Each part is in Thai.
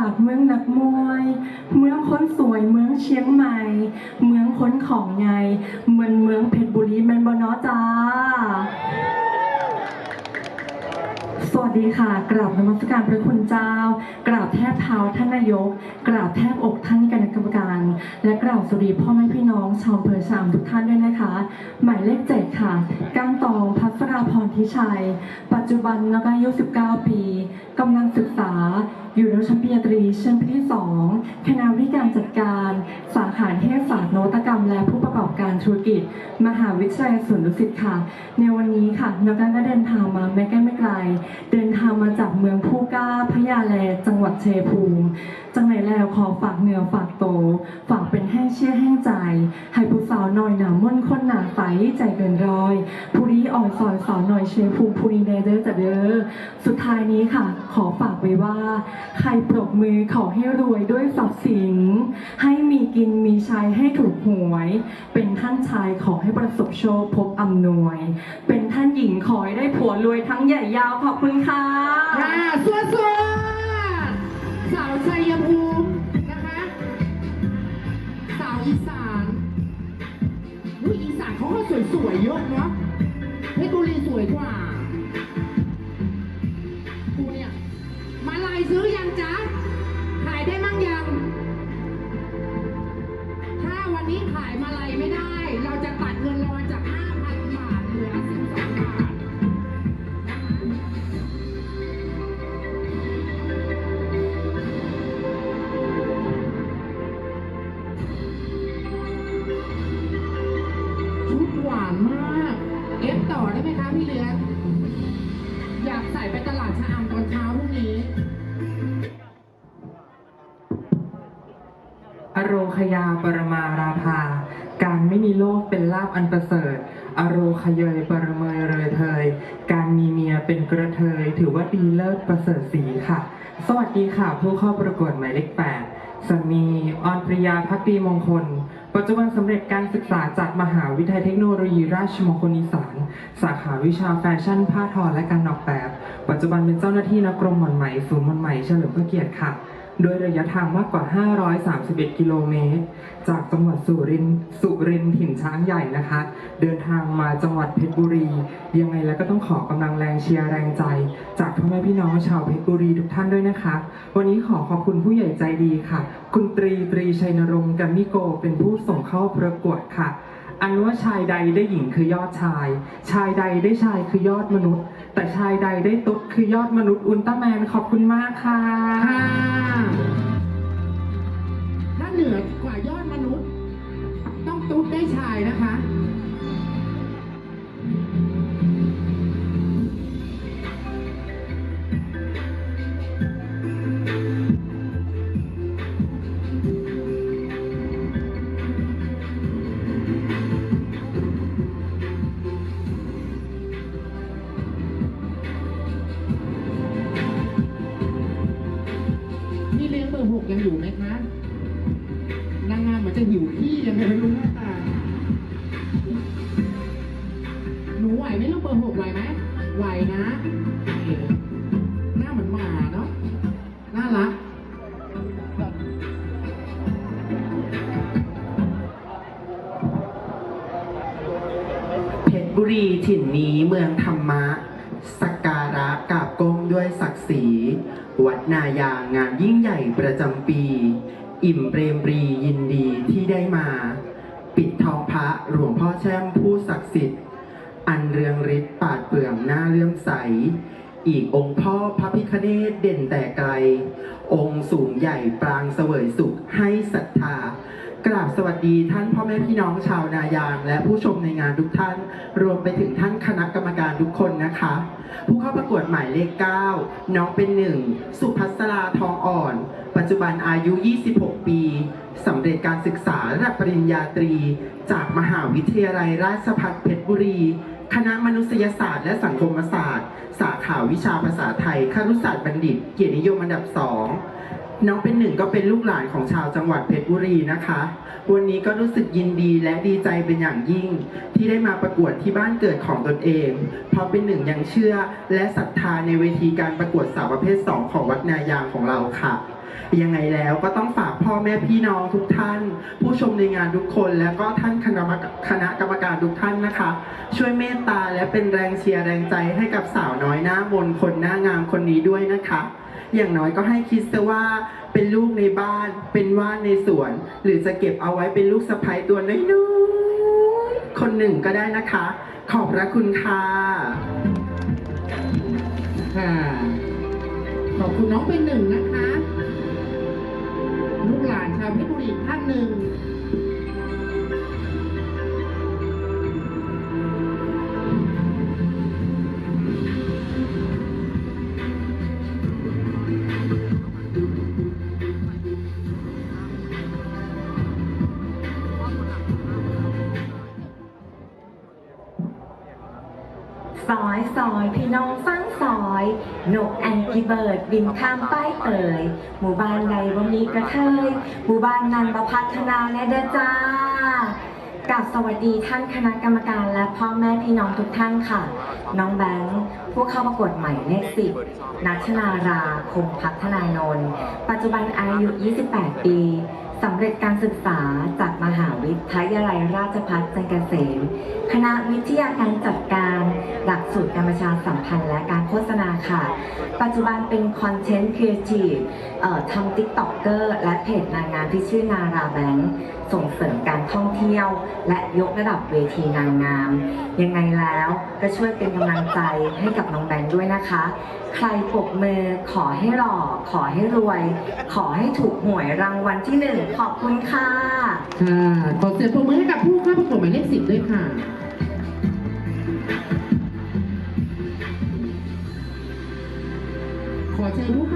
ากเมืองนักมวย เมืองคนสวยเมืองเชียงใหม่ เมืองคนของไง เมืองเมืองเพชรบุรีแมนบอนอจ้า สวัสดีค่ะ กราบนมัสการพระคุณเจ้า กราบแทบเท้าท่านนายก กราบแทบอกท่านคณะกรรมการ และกราบสวัสดีพ่อแม่พี่น้องชาวอำเภอชามทุกท่านด้วยนะคะ หมายเลขเจ็ดค่ะ ก้างตองพัสราพรทิชัย ปัจจุบันนะคะอายุ 19 ปีกำลังศึกษา อยู่ในชั้นปริญญาตรีชั้นปีที่ 2 คณะวิการจัดการ สาขาเทศศาสตร์นวัตกรรม และผู้ประกอบการธุรกิจ มหาวิทยาลัยสวนดุสิตค่ะ ในวันนี้ค่ะนักการก็เดินทางมาไม่ใกล้ไม่ไกลเดินทางมาจากเมืองผู้กล้าพระยาแลจังหวัดเชยภูมิ จังไหนแล้วขอฝากเนื้อฝากโตวฝากเป็นแห้งเชื่อแห้งใจ ให้ผู้สาวหน่อยหนาม่นคนหนาใสใจเกินร้อยผู้นี้อ่อนสอนสาวหน่อยเชยภูมิผู้นี้แดเดอร์จะเด้อสุดท้ายนี้ค่ะ ขอฝากไว้ว่า ใครปรบมือขอให้รวยด้วยทรัพย์สิน ให้มีกินมีใช้ให้ถูกหวย เป็นท่านชายขอให้ประสบโชคพบอำนวย เป็นท่านหญิงขอให้ได้ผัวรวยทั้งใหญ่ยาวขอบคุณค่ะค่ะสวัสดี สาวชัยภูมินะคะ สาวอีสานอุ้ยอีสานเขาก็สวยๆเยอะเนาะเพชรบุรีสวยกว่า ชุดหวานมากเอฟต่อได้ไหมคะพี่เลี้ยงอยากใส่ไปตลาดชะอำตอนเช้าพรุ่งนี้ อโรคยาปรมาราภา การไม่มีโลกเป็นลาบอันประเสริฐ อโรคเยยปรเมยเรยเทย การมีเมียเป็นกระเทย ถือว่าดีเลิศประเสริฐสีค่ะ สวัสดีค่ะ ผู้เข้าประกวดหมายเลขแปดสามีออนปริยาพักดีมงคล ปัจจุบันสำเร็จการศึกษาจากมหาวิทยาลัยเทคโนโลยีราชมงคลอีสาน สาขาวิชาแฟชั่น ผ้าทอและการออกแบบ ปัจจุบันเป็นเจ้าหน้าที่นักกรมหม่อนไหมศูนย์หม่อนไหมเฉลิมพระเกียรติค่ะ โดยระยะทางมากกว่า 531 กิโลเมตร จากจังหวัดสุรินทร์สุรินทร์ถิ่นช้างใหญ่นะคะ เดินทางมาจังหวัดเพชรบุรี ยังไงแล้วก็ต้องขอกำลังแรงเชียร์แรงใจ จากพ่อแม่พี่น้องชาวเพชรบุรีทุกท่านด้วยนะคะ วันนี้ขอขอบคุณผู้ใหญ่ใจดีค่ะ คุณตรีตรีชัยนรงค์กัมมิโก เป็นผู้ส่งเข้าประกวดค่ะ อันว่าชายใดได้หญิงคือยอดชาย ชายใดได้ชายคือยอดมนุษย์ แต่ชายใดได้ตุ๊ดคือยอดมนุษย์อุลตร้าแมนขอบคุณมากค่ะค่ะถ้าเหนือกว่ายอดมนุษย์ ต้องตุ๊ดได้ชายนะคะ นูไหวไหมลูกเบอร์หกไหวไหมไหวนะหน้าเหมือนหมาเนาะน่ารักเพชรบุรีถิ่นนี้เมืองธรรมะสักการะกราบก้มด้วยศักดิ์ศรี วัดนายางงานยิ่งใหญ่ประจำปี อิ่มเปรมปรียินดีที่ได้มา ปิดทองพระหลวงพ่อแช่มผู้ศักดิ์สิทธิ์ อันเรืองฤทธิ์ปาดเปลืองหน้าเลื่อมใส อีกองค์พ่อพระพิคเนตเด่นแต่ไกล องค์สูงใหญ่ปรางเสวยสุขให้ศรัทธากราบสวัสดีท่านพ่อแม่พี่น้องชาวนายาง และผู้ชมในงานทุกท่าน รวมไปถึงท่านคณะกรรมการทุกคนนะคะ ผู้เข้าประกวดหมายเลข 9 น้องเป็นหนึ่งสุภัสราทองอ่อน ปัจจุบันอายุ 26 ปีสำเร็จการศึกษาระดับปริญญาตรี จากมหาวิทยาลัยราชภัฏเพชรบุรี คณะมนุษยศาสตร์และสังคมศาสตร์ สาขาวิชาภาษาไทยครุศาสตร์บัณฑิต เกียรตินิยมอันดับสองน้องเป็นหนึ่งก็เป็นลูกหลานของชาวจังหวัดเพชรบุรีนะคะ วันนี้ก็รู้สึกยินดีและดีใจเป็นอย่างยิ่ง ที่ได้มาประกวดที่บ้านเกิดของตนเอง เพราะเป็นหนึ่งยังเชื่อและศรัทธาในเวทีการประกวดสาวประเภท 2 ของวัดนายางของเราค่ะ ยังไงแล้วก็ต้องฝากพ่อแม่พี่น้องทุกท่าน ผู้ชมในงานทุกคน แล้วก็ท่านคณะกรรมคณะกรรมการทุกท่านนะคะ ช่วยเมตตาและเป็นแรงเชียร์แรงใจให้กับสาวน้อยหน้ามนคนหน้างามคนนี้ด้วยนะคะ อย่างน้อยก็ให้คิดซะว่าเป็นลูกในบ้าน เป็นว่านในสวน หรือจะเก็บเอาไว้เป็นลูกสะใภ้ตัวน้อยๆคนหนึ่งก็ได้นะคะ ขอบพระคุณค่ะค่ะขอบคุณน้องเป็นหนึ่งนะคะ ลูกหลานชาวเพชรบุรีท่านหนึ่งซอยซอยพี่น้องฟังซอยนก อีเบิร์ดบินข้ามป้ายเตยหมู่บ้านใดบ่มีกระเทยหมู่บ้านนั้นประพัฒนาแน่เด้อจ้ากับสวัสดีท่านคณะกรรมการและพ่อแม่พี่น้องทุกท่านค่ะ น้องแบงค์ผู้เข้าประกวดใหม่เลขสิบนัชนาราคงพัฒนานนท์ปัจจุบันอายุ 28 ปี สำเร็จการศึกษาจากมหาวิทยาลัยราชภัฏจันทร์เกษม คณะวิทยาการจัดการ หลักสูตรการประชาสัมพันธ์และการโฆษณาค่ะ ปัจจุบันเป็นคอนเทนต์ครีเอทีฟทำติ๊กต็อกเกอร์และเพจนางงามที่ชื่อนาราแบงค์ส่งเสริมการท่องเที่ยว และยกระดับเวทีนางงาม ยังไงแล้วก็ช่วยเป็นกำลังใจให้กับน้องแบงค์ด้วยนะคะ ใครปรบมือขอให้หล่อ ขอให้รวย ขอให้ถูกหวยรางวัลที่หนึ่งขอบคุณค่ะค่ะขอเสียงปรบมือให้กับผู้เข้าประกวดหมายเลขสิบด้วยค่ะขอเชิญผู้เข้า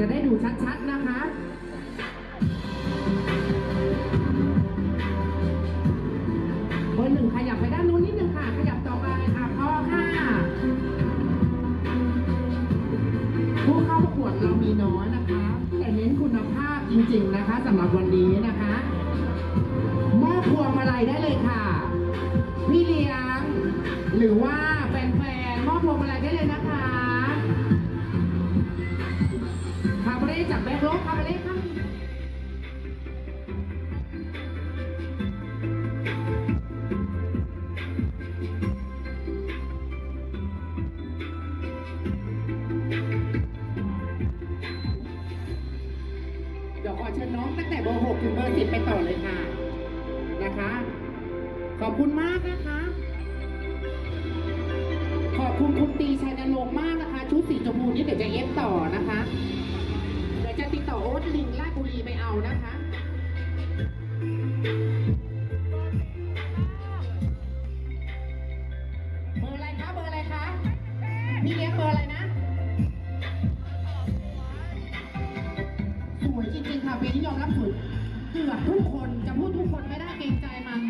จะได้ดูชัดๆนะคะเบอร์หนึ่งขยับไปด้านนู้นนิดหนึ่งค่ะ ขยับต่อไปอะพอค่ะ ผู้เข้าประกวดเรามีน้อยนะคะ แต่เน้นคุณภาพจริงๆนะคะสำหรับวันนี้นะคะมอบพวงมาลัยได้เลยค่ะ พี่เลี้ยง หรือว่า ถึงเบอร์สิบไปต่อเลยค่ะ นะคะ ขอบคุณมากนะคะ ขอบคุณคุณตีชัยนรงค์มากนะคะ ชุดสีชมพูนี้เดี๋ยวจะเย็บต่อนะคะ เดี๋ยวจะติดต่อโอ๊ตลิงลาดบุรีไปเอานะคะ เกือบทุกคนจะพูดทุกคนไม่ได้เกรงใจมัน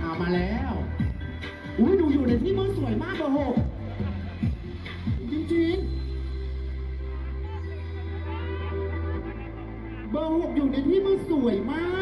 เอามาแล้ว อุ้ยดูอยู่ในที่มือสวยมากเบอร์หกจริงๆเบอร์หกอยู่ในที่มือสวยมาก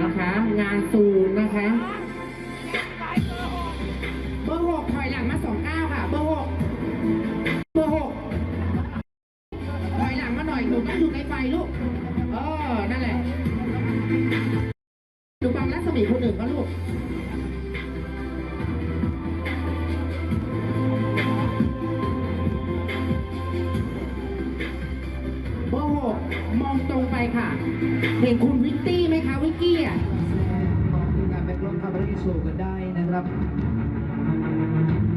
นะคะ งานซูนนะคะ ชว์กันได้นะครับ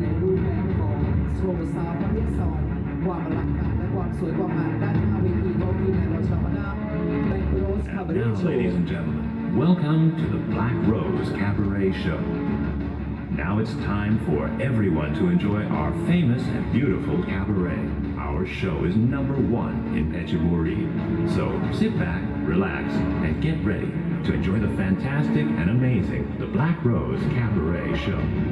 ในรูปแบบของโชว์ซาวด์ประเภทสองความอลังการและความสวยความงามด้านหน้าเวทีของทีมงานเราชาวคณะแบ็คโรสคา And บารี now, โชว์ ladies and gentlemen, welcome to the Black Rose Cabaret Show. Now it's time for everyone to enjoy our famous and beautiful cabaret. Our show is number one in Pechiburi. So sit back, relax, and get ready to enjoy the fantastic and amazing The Black Rose Cabaret Show.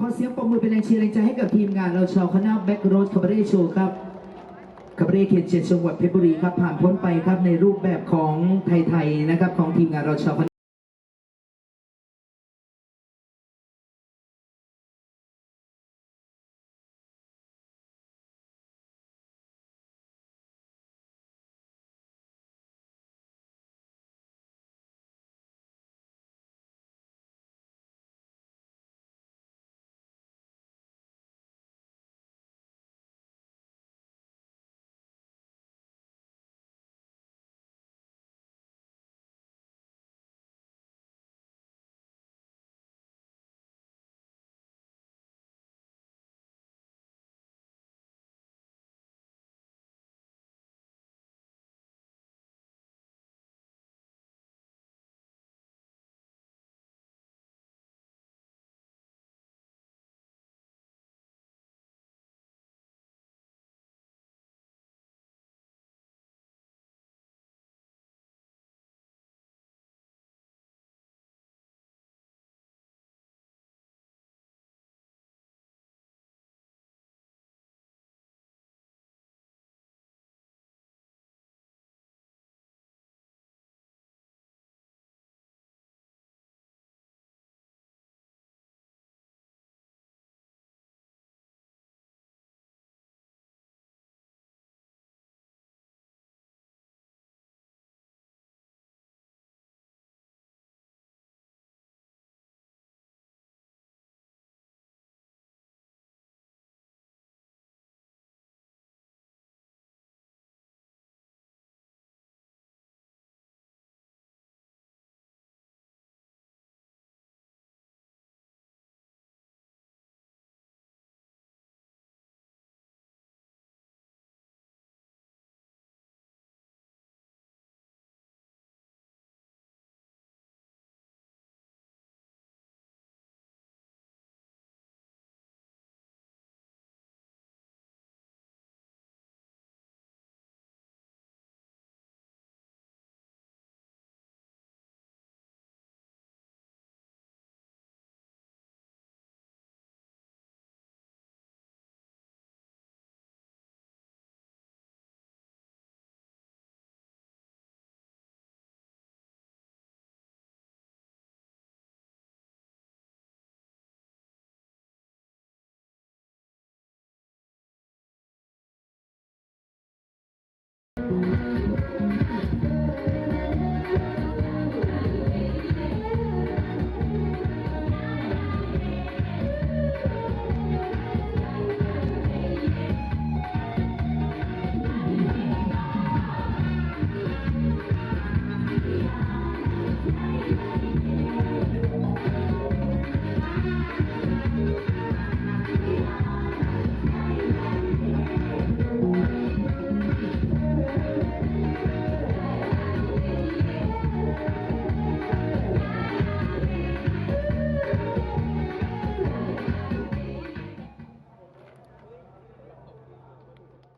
ขอเสียงปรบมือเป็นแรงเชียร์แรงใจให้กับทีมงานเราชาวคณะแบ็กโรสคาบาเร่โชว์ครับคาบาเร่เขตเจ็ดจังหวัดเพชรบุรีครับผ่านพ้นไปครับในรูปแบบของไทยๆนะครับของทีมงานเราชาวคณะ